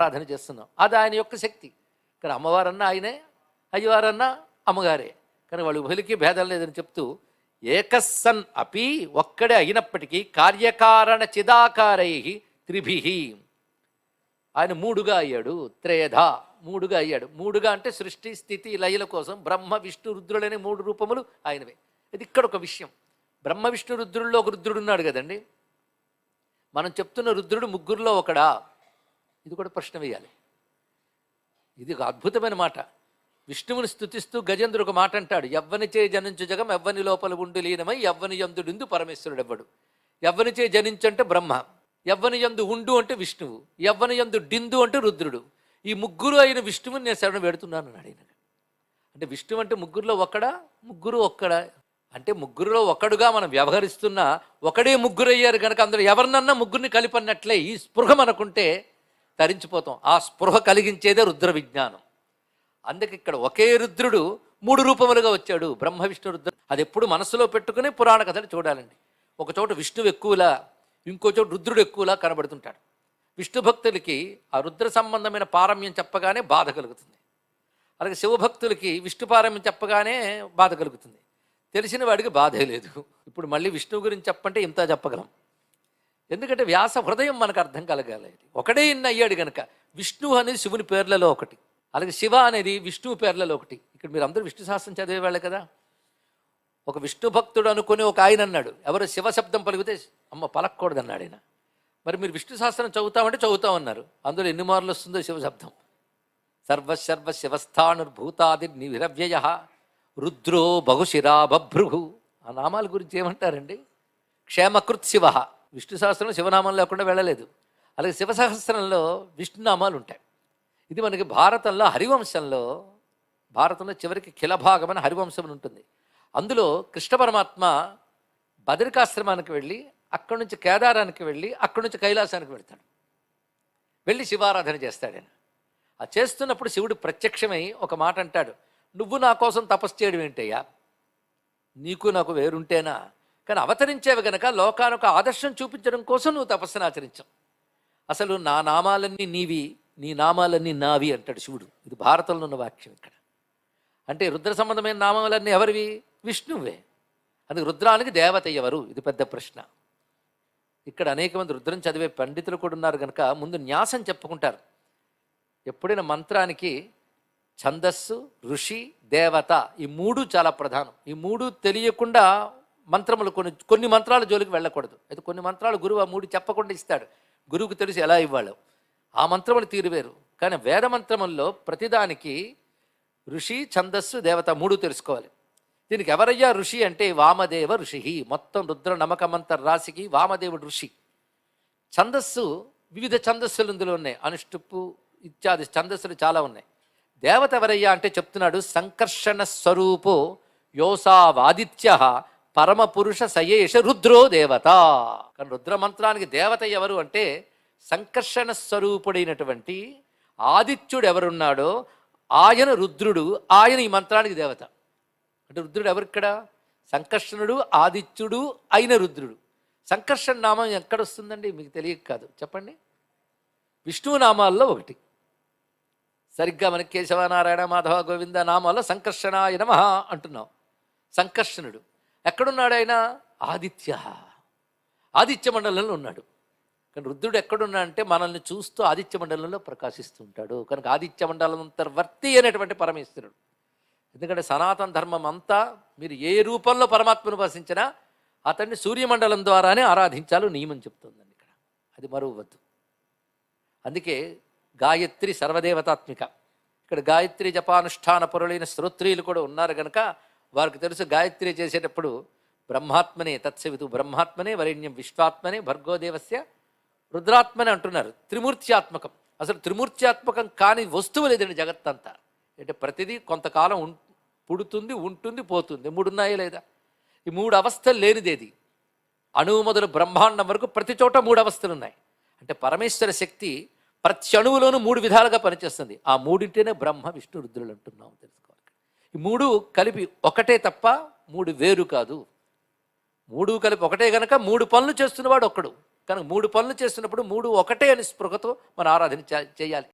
ప్రార్థన చేస్తున్నాం. అది ఆయన యొక్క శక్తి. కానీ అమ్మవారన్నా ఆయనే అయ్యవారన్నా అమ్మగారే. కానీ వాళ్ళు ఉభయలకి భేదం లేదని చెప్తూ ఏకస్సన్ అపి ఒక్కడే అయినప్పటికీ కార్యకారణ చిదాకారై త్రిభి ఆయన మూడుగా అయ్యాడు త్రేధ మూడుగా అయ్యాడు. మూడుగా అంటే సృష్టి స్థితి లయల కోసం బ్రహ్మ విష్ణు రుద్రుడనే మూడు రూపములు ఆయనవే. ఇది ఇక్కడ ఒక విషయం. బ్రహ్మ విష్ణు రుద్రుల్లో ఒక రుద్రుడు ఉన్నాడు కదండి. మనం చెప్తున్న రుద్రుడు ముగ్గురులో ఒకడా? ఇది కూడా ప్రశ్న వేయాలి. ఇది ఒక అద్భుతమైన మాట. విష్ణువుని స్థుతిస్తూ గజేంద్రుడు ఒక మాట అంటాడు. ఎవ్వనిచే జనించు జగం ఎవ్వని లోపల ఉండి లీనమై ఎవ్వని యందుడిందు పరమేశ్వరుడు ఎవ్వడు ఎవ్వనిచే జనించు అంటే బ్రహ్మ. ఎవ్వని యందు ఉండు అంటే విష్ణువు. ఎవ్వని యందు డిందు అంటే రుద్రుడు. ఈ ముగ్గురు అయిన విష్ణువుని నేను శరణ పెడుతున్నాను అడిగిన అంటే విష్ణువు అంటే ముగ్గురులో ఒక్కడా? ముగ్గురు ఒక్కడా? అంటే ముగ్గురులో ఒకడుగా మనం వ్యవహరిస్తున్నా ఒకడే ముగ్గురయ్యారు కనుక అందులో ఎవరినన్నా ముగ్గురిని కలిపన్నట్లే ఈ స్పృహ మనకుంటే తరించిపోతాం. ఆ స్పృహ కలిగించేదే రుద్ర విజ్ఞానం. అందుకే ఇక్కడ ఒకే రుద్రుడు మూడు రూపములుగా వచ్చాడు. బ్రహ్మ విష్ణు రుద్ర. అది ఎప్పుడు మనసులో పెట్టుకుని పురాణ కథలు చూడాలండి. ఒక చోట విష్ణువు ఎక్కువలా ఇంకో చోట రుద్రుడు ఎక్కువలా కనబడుతుంటాడు. విష్ణు భక్తులకి ఆ రుద్ర సంబంధమైన పారమ్యం చెప్పగానే బాధ కలుగుతుంది. అలాగే శివభక్తులకి విష్ణు పారమ్యం చెప్పగానే బాధ కలుగుతుంది. తెలిసిన వాడికి బాధే లేదు. ఇప్పుడు మళ్ళీ విష్ణువు గురించి చెప్పంటే ఇంత చెప్పగలం. ఎందుకంటే వ్యాస హృదయం మనకు అర్థం కలగాలి. ఒకడే ఇన్ని అయ్యాడు కనుక విష్ణు అనేది శివుని పేర్లలో ఒకటి. అలాగే శివ అనేది విష్ణువు పేర్లలో ఒకటి. ఇక్కడ మీరు అందరూ విష్ణు శాస్త్రం చదివేవాళ్ళు కదా. ఒక విష్ణు భక్తుడు అనుకుని ఒక ఆయన అన్నాడు ఎవరు శివ శబ్దం పలికితే అమ్మ పలకూడదు అన్నాడు ఆయన మరి మీరు విష్ణు శాస్త్రం చదువుతామంటే చదువుతామన్నారు. అందులో ఎన్ని మార్లు వస్తుందో శివ శబ్దం. సర్వశర్వ శివస్థానుర్భూతాది నిరవ్యయ రుద్రో బహుశిరా బభ్రుహు ఆ నామాల గురించి ఏమంటారండి? క్షేమకృత్ శివ. విష్ణు సహస్రంలో శివనామం లేకుండా వెళ్ళలేదు. అలాగే శివ సహస్రంలో విష్ణునామాలు ఉంటాయి. ఇది మనకి భారతంలో హరివంశంలో భారతంలో చివరికి కిలభాగం అని హరివంశం ఉంటుంది. అందులో కృష్ణ పరమాత్మ బదరికాశ్రమానికి వెళ్ళి అక్కడి నుంచి కేదారానికి వెళ్ళి అక్కడి నుంచి కైలాసానికి వెళ్తాడు. వెళ్ళి శివారాధన చేస్తాడు ఆయన. ఆ చేస్తున్నప్పుడు శివుడు ప్రత్యక్షమై ఒక మాట అంటాడు. నువ్వు నా కోసం తపస్సు చేయడం ఏంటయ్యా? నీకు నాకు వేరుంటేనా? కానీ అవతరించేవి గనక లోకానికి ఆదర్శం చూపించడం కోసం నువ్వు తపస్సును ఆచరించావు. అసలు నా నామాలన్నీ నీవి నీ నామాలన్నీ నావి అంటాడు శివుడు. ఇది భారతంలో ఉన్న వాక్యం ఇక్కడ. అంటే రుద్ర సంబంధమైన నామాలన్నీ ఎవరివి? విష్ణువే. అందుకే రుద్రానికి దేవత ఎవరు? ఇది పెద్ద ప్రశ్న. ఇక్కడ అనేక మంది రుద్రం చదివే పండితులు కూడా ఉన్నారు కనుక ముందు న్యాసం చెప్పుకుంటారు. ఎప్పుడైనా మంత్రానికి ఛందస్సు ఋషి దేవత ఈ మూడు చాలా ప్రధానం. ఈ మూడు తెలియకుండా మంత్రములు కొన్ని కొన్ని మంత్రాల జోలికి వెళ్ళకూడదు. అయితే కొన్ని మంత్రాలు గురువు ఆ మూడు చెప్పకుండా ఇస్తాడు. గురువుకు తెలిసి ఎలా ఇవ్వాలో. ఆ మంత్రములు తీరువేరు. కానీ వేద మంత్రముల్లో ప్రతిదానికి ఋషి ఛందస్సు దేవత మూడు తెలుసుకోవాలి. దీనికి ఎవరయ్యా ఋషి అంటే వామదేవ ఋషి. మొత్తం రుద్ర నమకమంత రాశికి వామదేవుడు ఋషి. ఛందస్సు వివిధ ఛందస్సులు ఇందులో ఉన్నాయి. అనుష్టుప్పు ఇత్యాది ఛందస్సులు చాలా ఉన్నాయి. దేవత ఎవరయ్యా అంటే చెప్తున్నాడు సంకర్షణ స్వరూపో యోసావాదిత్య పరమ పురుష సయేష రుద్రో దేవత. కానీ రుద్ర మంత్రానికి దేవత ఎవరు అంటే సంకర్షణ స్వరూపుడైనటువంటి ఆదిత్యుడు ఎవరున్నాడో ఆయన రుద్రుడు ఆయన ఈ మంత్రానికి దేవత. అంటే రుద్రుడు ఎవరిక్కడ? సంకర్షణుడు ఆదిత్యుడు అయిన రుద్రుడు. సంకర్షణ నామం ఎక్కడ వస్తుందండి మీకు తెలియక కాదు. చెప్పండి. విష్ణువు నామాల్లో ఒకటి. సరిగ్గా మనకి కేశవనారాయణ మాధవ గోవింద నామాల్లో సంకర్షణ నమ అంటున్నాం. సంకర్షణుడు. ఎక్కడున్నాడు ఆయన ఆదిత్య. ఆదిత్య మండలంలో ఉన్నాడు. కానీ రుద్రుడు ఎక్కడున్నా అంటే మనల్ని చూస్తూ ఆదిత్య మండలంలో ప్రకాశిస్తూ ఉంటాడు. కనుక ఆదిత్య మండలం అంతర్వర్తి అనేటువంటి పరమేశ్వరుడు. ఎందుకంటే సనాతన ధర్మం అంతా మీరు ఏ రూపంలో పరమాత్మను ఉపాసించినా అతన్ని సూర్యమండలం ద్వారానే ఆరాధించాలో నియమం చెప్తుందండి ఇక్కడ. అది మరువద్దు. అందుకే గాయత్రి సర్వదేవతాత్మిక. ఇక్కడ గాయత్రి జపానుష్ఠాన పరులైన శ్రోత్రియులు కూడా ఉన్నారు కనుక వారికి తెలుసు గాయత్రి చేసేటప్పుడు బ్రహ్మాత్మనే తత్సవితు బ్రహ్మాత్మనే వరేణ్యం విశ్వాత్మనే భర్గోదేవస్య రుద్రాత్మనే అంటున్నారు. త్రిమూర్త్యాత్మకం. అసలు త్రిమూర్త్యాత్మకం కాని వస్తువు లేదండి జగత్తంతా అంటే ప్రతిదీ కొంతకాలం ఉం పుడుతుంది ఉంటుంది పోతుంది. మూడు ఉన్నాయా లేదా? ఈ మూడు అవస్థలు లేనిదేది. అణువు మొదలు బ్రహ్మాండం వరకు ప్రతి చోట మూడు అవస్థలు ఉన్నాయి. అంటే పరమేశ్వర శక్తి ప్రతి అణువులోనూ మూడు విధాలుగా పనిచేస్తుంది. ఆ మూడింటినే బ్రహ్మ విష్ణు రుద్రులు అంటున్నాం తెలుసుకో. ఈ మూడు కలిపి ఒకటే తప్ప మూడు వేరు కాదు. మూడు కలిపి ఒకటే కనుక మూడు పనులు చేస్తున్నవాడు ఒక్కడు. కనుక మూడు పనులు చేస్తున్నప్పుడు మూడు ఒకటే అని స్పృహతో మనం ఆరాధన చేయాలి.